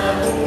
Amen.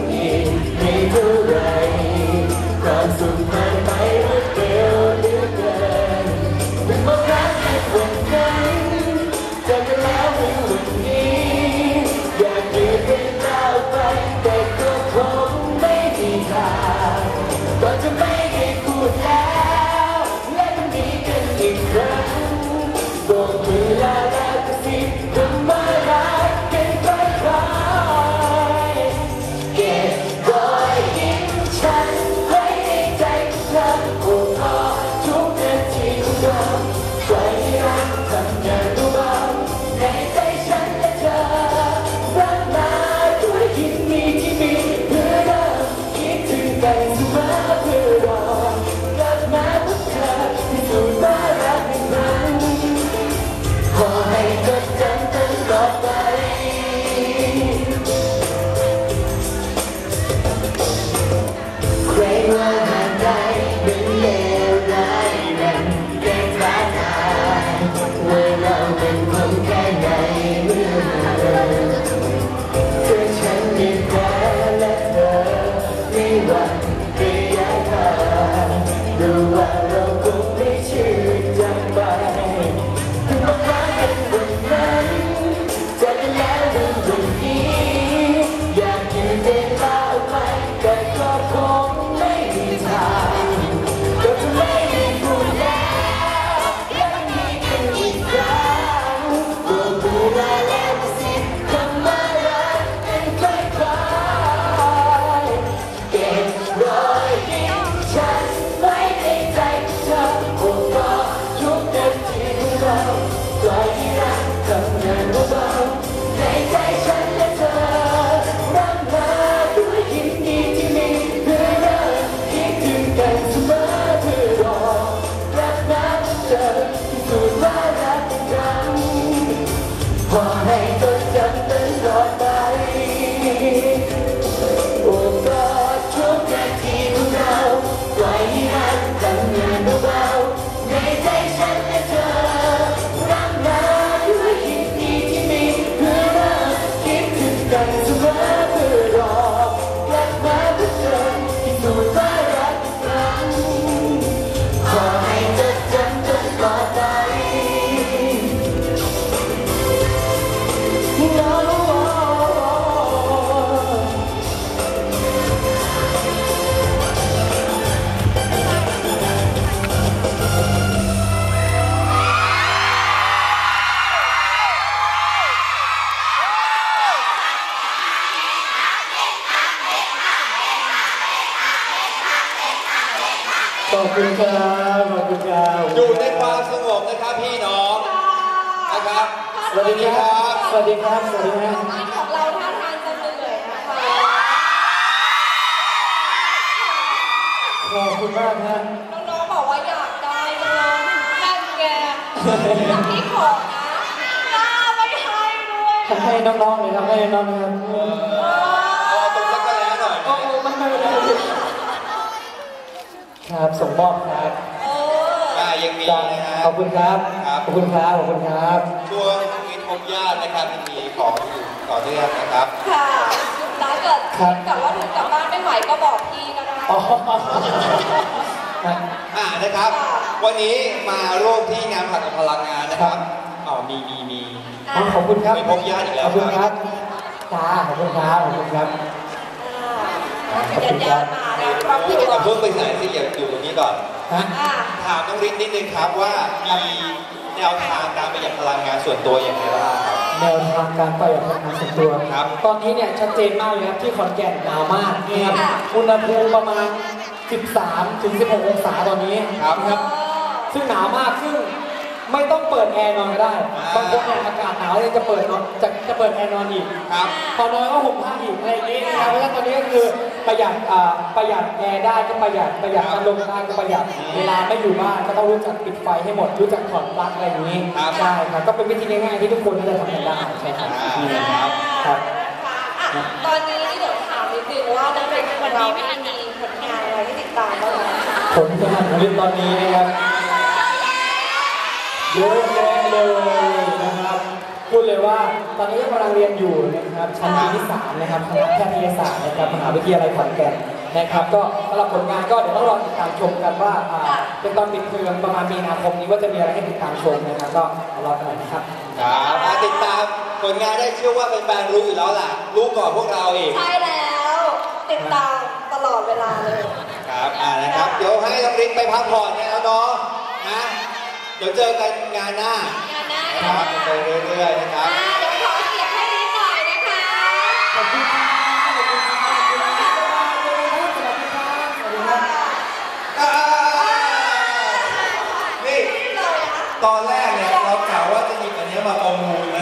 ขอบคุณครับขอบคุณครับอยู่ในความสงบนะครับพี่น้องนะครับสวัสดีครับ สวัสดีครับ สวัสดีครับบ้านของเราท่าทางจะเหนื่อยนะคะขอบคุณมากฮะน้องๆบอกว่าอยากได้จังเลยนั่นแกอยากที่ขอนะหน้าไม่ให้ด้วยให้น้องๆเลยครับให้น้องๆนะครับเอาตรงสักกะแลหน่อยโอ้ไม่ไม่ไม่ ครับส่งมอบครับเอออ่ายังมีจ้ะนะฮะ ขอบคุณครับ ครับ ขอบคุณครับ ขอบคุณครับ ช่วงมิตรพบญาตินะครับยังมีของอยู่ต่อเนื่องนะครับ ค่ะถ้าเกิดครับแต่ว่าถึงกลับบ้านไม่ไหวก็บอกพี่ก็ได้อ๋อครับ อ่านะครับ วันนี้มาร่วมที่งานผลักดันพลังงานนะครับครับอ๋อมีมีมี อ๋อขอบคุณครับ ไม่พบญาติอีกแล้ว ขอบคุณครับจ้าขอบคุณครับ ขอบคุณครับ อ่าญาติญาติๆมา นะครอบครัวอย่าเพิ่งไปไหนสิอย่าอยู่ตรงนี้ก่อนฮะอ่าถามน้องฤทธิ์นิดนึงครับว่ามีแนวทางการประหยัดพลังงานส่วนตัวอย่างไรบ้างครับ แนวทางการประหยัดพลังงานส่วนตัว ครับ ตอนนี้เนี่ยชัดเจนมากเลยครับที่ขอนแก่นหนาวมากนะครับค่ะอุณหภูมิประมาณ 13ถึง16 องศาตอนนี้ครับนะครับ ซึ่งหนาวมากซึ่งไม่ต้องเปิดแอร์นอนก็ได้อ่าบางคนเนี่ยอากาศหนาวเลยจะเปิดนอนจะจะเปิดแอร์นอนอีกครับ พอนอนก็ห่มผ้าอีกอะไรอย่างนี้นะครับเพราะฉะนั้นตอนนี้ก็คือ ประหยัดอ่าประหยัดแอร์ได้ก็ประหยัดประหยัดอารมณ์ได้ก็ประหยัดเวลาไม่อยู่บ้านก็ต้องรู้จักปิดไฟให้หมดรู้จักถอดปลั๊กอะไรอย่างนี้ครับ ใช่ครับก็เป็นวิธีง่ายๆที่ทุกคนน่าจะทำกันได้ใช่ครับอ่าอืมครับ ครับ อะตอนนี้เดี๋ยวถามนิดนึงว่านักเรียนของเราไม่มีผลงานอะไรให้ติดตามบ้างไหมผลงานของเรื่องตอนนี้นะครับเยอะแยะเลยนะครับ พูดเลยเลยว่าตอนนี้กำลังเรียนอยู่นะครับชั้นปีที่สามนะครับคณะแพทยศาสตร์นะครับมหาวิทยาลัยขอนแก่นนะครับ ก็สำหรับผลงานก็เดี๋ยวต้องรอติดตามชมกันว่าอ่าเป็นตอนปิดเทอมประมาณมีนาคมนี้ว่าจะมีอะไรให้ติดตามชมนะครับ ก็รอกันหน่อยนะครับ ครับอะติดตามผลงานได้เชื่อว่าแฟนๆรู้อยู่แล้วล่ะ รู้ก่อนพวกเราอีก ใช่แล้ว ติดตามตลอดเวลาเลย ครับ อ่านะครับ เดี๋ยวให้น้องริกไปพักผ่อนกันแล้วเนาะนะ เดี๋ยวเจอกันงานหน้างา นหน้านะงาคนรับหน้าไปเรื่อยๆนะครับอ่าเดี๋ยวขอเสียงให้นิดหน่อยนะคะขอบคุณครับขอบคุณครับขอบคุณครับสวัสดีครับสวัสดีครับสวัสดีครับอ่านี่ตอนแรกเนี่ยเรากล่าวว่าจะหยิบอันเนี้ยมาประมูล